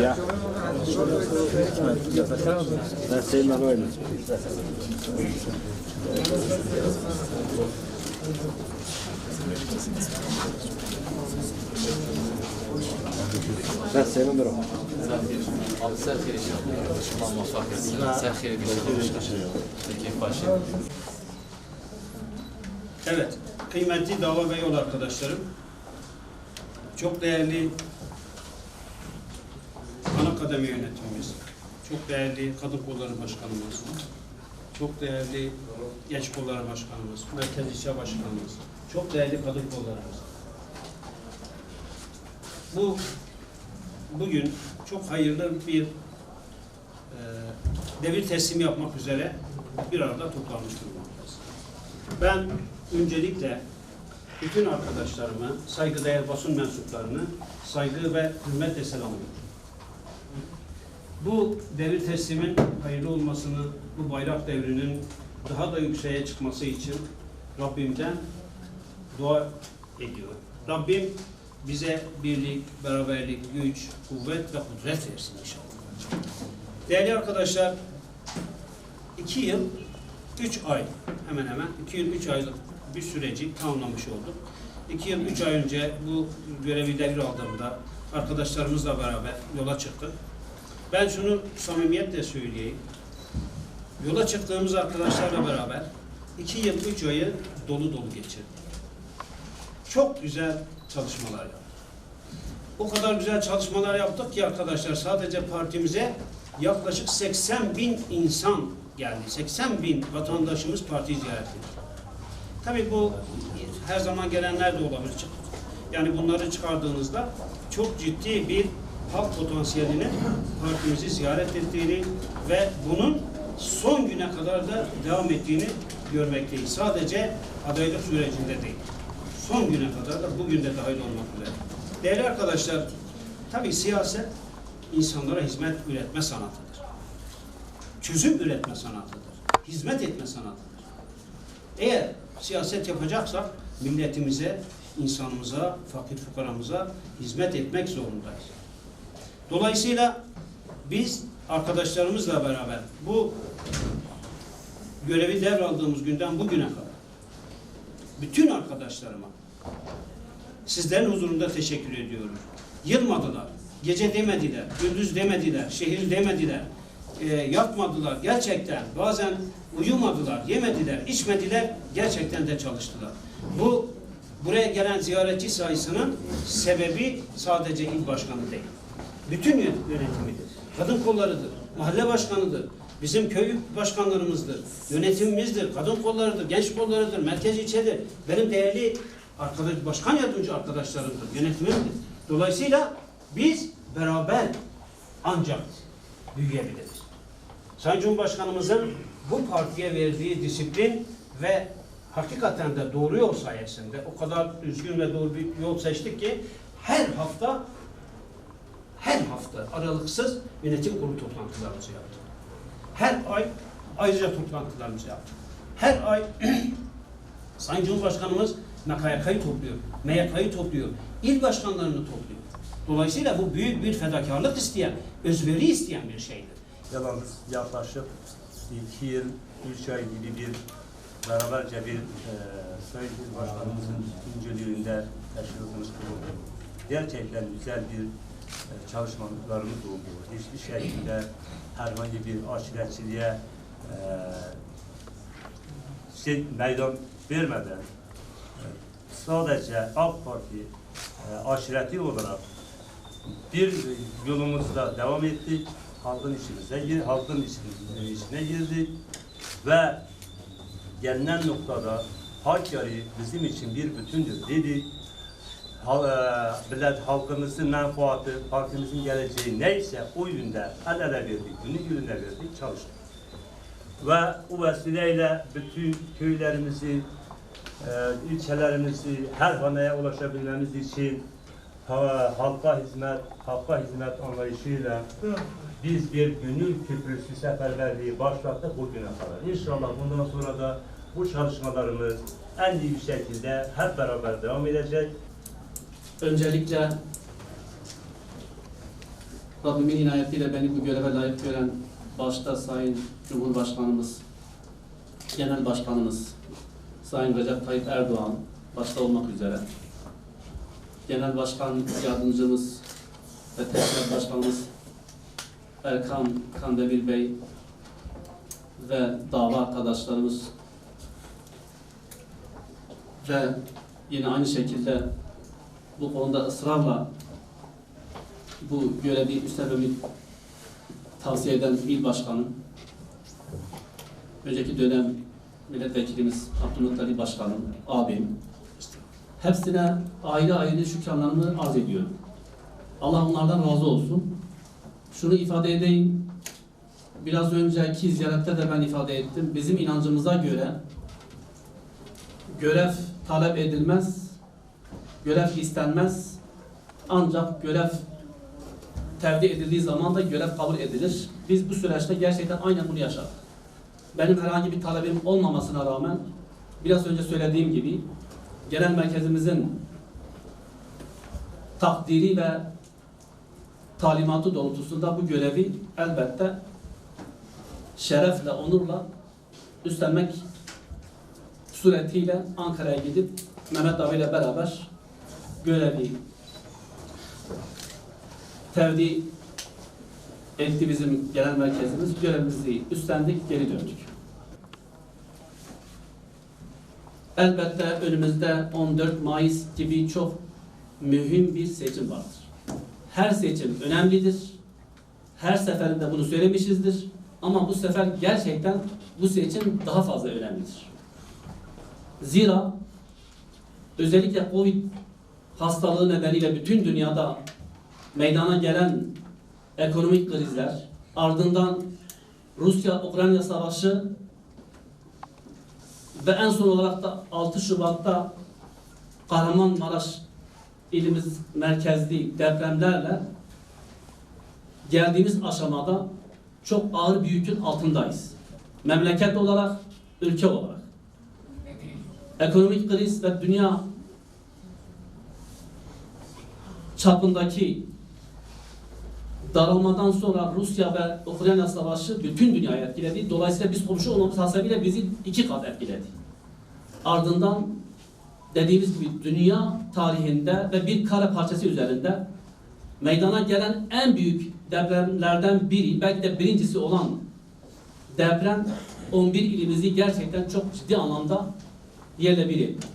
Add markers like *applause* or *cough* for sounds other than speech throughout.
Ja. Da zählen wir rein. Ben sevmem bro. Evet kıymetli dava ve yol arkadaşlarım, çok değerli ana kademe yönetimimiz, çok değerli kadın kolları başkanımız, çok değerli genç kolları başkanımız, merkez işe başkanımız, çok değerli kadın kollarımız. Bu bugün çok hayırlı bir e, devir teslimi yapmak üzere bir arada toplanmış bulunmaktayız. Ben öncelikle bütün arkadaşlarımı, saygıdeğer basın mensuplarını saygı ve hürmetle selamlıyorum. Bu devir teslimin hayırlı olmasını, bu bayrak devrinin daha da yükseğe çıkması için Rabbimden dua ediyorum. Rabbim bize birlik, beraberlik, güç, kuvvet ve kudret versin inşallah. Değerli arkadaşlar, iki yıl, üç ay hemen hemen, iki yıl, üç aylık bir süreci tamamlamış olduk. İki yıl, üç ay önce bu görevi devraldığımda arkadaşlarımızla beraber yola çıktık. Ben şunu samimiyetle söyleyeyim. Yola çıktığımız arkadaşlarla beraber iki yıl, üç ayı dolu dolu geçirdik. Çok güzel çalışmalar yaptık. O kadar güzel çalışmalar yaptık ki arkadaşlar sadece partimize yaklaşık 80 bin insan geldi. 80 bin vatandaşımız partiyi ziyaret etti. Tabii bu her zaman gelenler de olabilir. Yani bunları çıkardığınızda çok ciddi bir halk potansiyelinin partimizi ziyaret ettiğini ve bunun son güne kadar da devam ettiğini görmekteyiz. Sadece adaylık sürecinde değil. Son güne kadar da bugün de dahil olmak üzere. Değerli arkadaşlar, tabii siyaset insanlara hizmet üretme sanatıdır. Çözüm üretme sanatıdır. Hizmet etme sanatıdır. Eğer siyaset yapacaksak milletimize, insanımıza, fakir fukaramıza hizmet etmek zorundayız. Dolayısıyla biz arkadaşlarımızla beraber bu görevi devraldığımız günden bugüne kadar bütün arkadaşlarıma sizlerin huzurunda teşekkür ediyorum. Yılmadılar, gece demediler, gündüz demediler, şehir demediler, e, yatmadılar. Gerçekten bazen uyumadılar, yemediler, içmediler, gerçekten de çalıştılar. Bu buraya gelen ziyaretçi sayısının sebebi sadece il başkanı değil. Bütün yönetimidir. Kadın kollarıdır, mahalle başkanıdır, bizim köy başkanlarımızdır, yönetimimizdir, kadın kollarıdır, genç kollarıdır, merkez ilçedir. Benim değerli arkadaş, başkan yardımcı arkadaşlarımdır, yönetimimdir. Dolayısıyla biz beraber ancak büyüyebiliriz. Sayın Cumhurbaşkanımızın bu partiye verdiği disiplin ve hakikaten de doğru yol sayesinde o kadar düzgün ve doğru bir yol seçtik ki her hafta her hafta aralıksız yönetim kurulu toplantılarımızı yaptık. Her ay ayrıca toplantılarımızı yaptık. Her ay *clears throat* Sayın Cumhurbaşkanımız MKYK'yı topluyor, MYK'yı topluyor, il başkanlarını topluyor. Dolayısıyla bu büyük bir fedakarlık isteyen, özveri isteyen bir şeydir. Yalnız yaklaşık iki yıl, üç ay gibi bir beraberce bir e, Sayın Cumhurbaşkanımızın öncülüğünde teşkilatımız kuruldu. Gerçekten güzel bir e, çalışmalarımız oldu. Hiçbir şekilde herhangi bir aşiretçiliğe e, şey, meydan vermeden e, sadece AK Parti e, aşireti olarak bir yolumuzda devam ettik. Halkın işimize gir, halkın işine, işine girdik ve gelinen noktada Hakkari bizim için bir bütündür dedik. Hal, e, millet halkımızın menfaati, partimizin geleceği neyse o yönde el ele verdik, günü gününe verdik, çalıştık. Ve o vesileyle bütün köylerimizi, e, ilçelerimizi her haneye ulaşabilmemiz için halka hizmet, halka hizmet anlayışıyla biz bir gönül köprüsü seferberliği başlattık bugüne kadar. İnşallah bundan sonra da bu çalışmalarımız en iyi bir şekilde hep beraber devam edecek. Öncelikle Rabbimin inayetiyle beni bu göreve layık gören başta Sayın Cumhurbaşkanımız, Genel Başkanımız Sayın Recep Tayyip Erdoğan başta olmak üzere Genel Başkan Yardımcımız ve Teşkilat Başkanımız Erkan Kandemir Bey ve dava arkadaşlarımız ve yine aynı şekilde bu konuda ısrarla bu görevi üstlenmemi tavsiye eden il başkanım, önceki dönem milletvekilimiz Abdülmuttalip Başkanım, abim, hepsine ayrı ayrı şükranlarımı arz ediyorum. Allah onlardan razı olsun. Şunu ifade edeyim, biraz önceki ziyarette de ben ifade ettim. Bizim inancımıza göre görev talep edilmez, görev istenmez. Ancak görev tevdi edildiği zaman da görev kabul edilir. Biz bu süreçte gerçekten aynen bunu yaşadık. Benim herhangi bir talebim olmamasına rağmen biraz önce söylediğim gibi genel merkezimizin takdiri ve talimatı doğrultusunda bu görevi elbette şerefle, onurla üstlenmek suretiyle Ankara'ya gidip Mehmet Abi ile beraber görevi tevdi etti bizim genel merkezimiz. Görevimizi üstlendik, geri döndük. Elbette önümüzde 14 Mayıs gibi çok mühim bir seçim vardır. Her seçim önemlidir. Her seferinde bunu söylemişizdir. Ama bu sefer gerçekten bu seçim daha fazla önemlidir. Zira özellikle Covid hastalığı nedeniyle bütün dünyada meydana gelen ekonomik krizler, ardından Rusya-Ukrayna savaşı ve en son olarak da 6 Şubat'ta Kahramanmaraş ilimiz merkezli depremlerle geldiğimiz aşamada çok ağır bir yükün altındayız. Memleket olarak, ülke olarak. Ekonomik kriz ve dünya çapındaki daralmadan sonra Rusya ve Ukrayna savaşı bütün dünyayı etkiledi. Dolayısıyla biz komşu olmamız hasebiyle bizi iki kat etkiledi. Ardından dediğimiz gibi dünya tarihinde ve bir kare parçası üzerinde meydana gelen en büyük depremlerden biri, belki de birincisi olan deprem 11 ilimizi gerçekten çok ciddi anlamda yerle bir etti.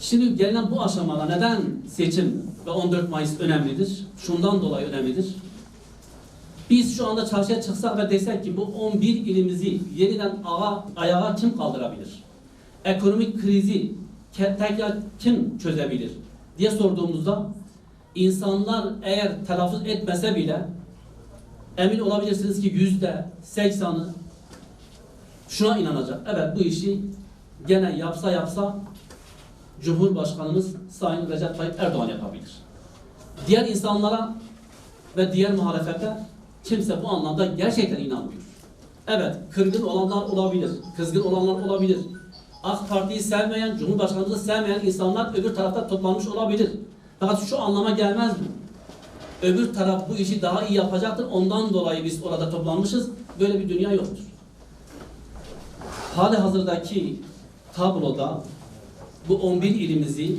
Şimdi gelinen bu aşamada neden seçim ve 14 Mayıs önemlidir? Şundan dolayı önemlidir. Biz şu anda çarşıya çıksak ve desek ki bu 11 ilimizi yeniden ağa, ayağa kim kaldırabilir? Ekonomik krizi tekrar kim çözebilir? diye sorduğumuzda insanlar eğer telaffuz etmese bile emin olabilirsiniz ki yüzde seksanı şuna inanacak. Evet bu işi gene yapsa yapsa Cumhurbaşkanımız Sayın Recep Tayyip Erdoğan yapabilir. Diğer insanlara ve diğer muhalefete kimse bu anlamda gerçekten inanmıyor. Evet, kırgın olanlar olabilir, kızgın olanlar olabilir. AK Parti'yi sevmeyen, Cumhurbaşkanımızı sevmeyen insanlar öbür tarafta toplanmış olabilir. Fakat şu anlama gelmez mi? Öbür taraf bu işi daha iyi yapacaktır, ondan dolayı biz orada toplanmışız. Böyle bir dünya yoktur. Hali hazırdaki tabloda bu 11 ilimizi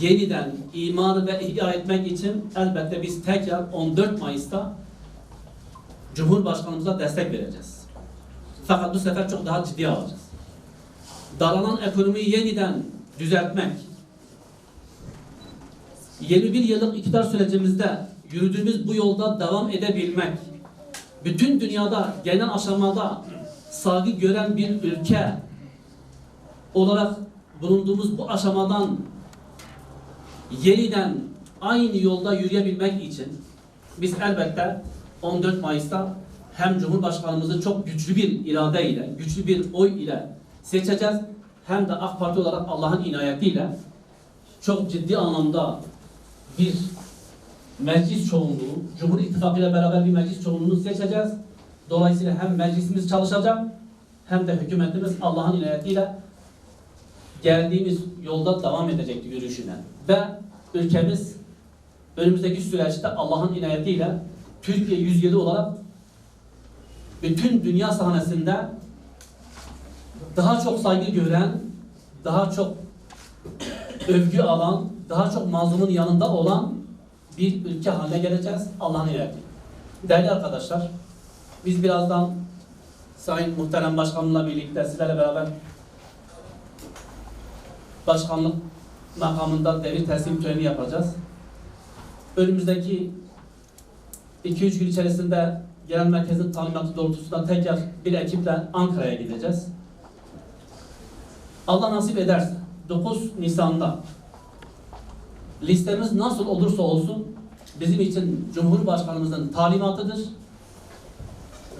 yeniden imar ve ihya etmek için elbette biz tekrar 14 Mayıs'ta Cumhurbaşkanımıza destek vereceğiz. Fakat bu sefer çok daha ciddi alacağız. Daralan ekonomiyi yeniden düzeltmek, 21 yıllık iktidar sürecimizde yürüdüğümüz bu yolda devam edebilmek, bütün dünyada genel aşamada saygı gören bir ülke olarak bulunduğumuz bu aşamadan yeniden aynı yolda yürüyebilmek için biz elbette 14 Mayıs'ta hem Cumhurbaşkanımızı çok güçlü bir irade ile, güçlü bir oy ile seçeceğiz. Hem de AK Parti olarak Allah'ın inayetiyle çok ciddi anlamda bir meclis çoğunluğu, Cumhur İttifakı ile beraber bir meclis çoğunluğunu seçeceğiz. Dolayısıyla hem meclisimiz çalışacak hem de hükümetimiz Allah'ın inayetiyle geldiğimiz yolda devam edecekti yürüyüşüne. Ve ülkemiz önümüzdeki süreçte Allah'ın inayetiyle Türkiye 107 olarak bütün dünya sahnesinde daha çok saygı gören, daha çok övgü alan, daha çok mazlumun yanında olan bir ülke haline geleceğiz Allah'ın inayetiyle. Değerli arkadaşlar, biz birazdan Sayın Muhterem Başkanımla birlikte sizlerle beraber başkanlık makamında devir teslim töreni yapacağız. Önümüzdeki 2-3 gün içerisinde genel merkezin talimatı doğrultusunda tekrar bir ekiple Ankara'ya gideceğiz. Allah nasip ederse 9 Nisan'da listemiz nasıl olursa olsun bizim için Cumhurbaşkanımızın talimatıdır.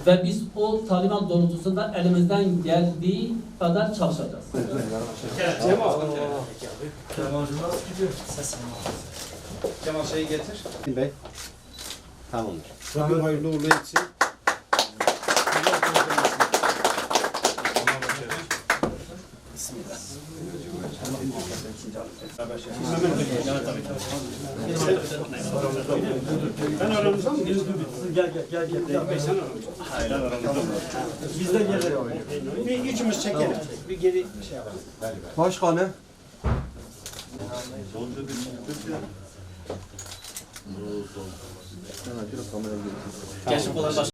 Ve biz o talimat doğrultusunda elimizden geldiği kadar çalışacağız. Cemal şeyi getir. Bey. Tamamdır. Rabbim hayırlı uğurlu etsin. Ben aramızda mı? Gel gel gel gel. Ben sen aramızda. Biz de gelelim. Bir üçümüz çekelim. Bir geri şey yapalım. Başkanım. Gençlik Kolay Başkanı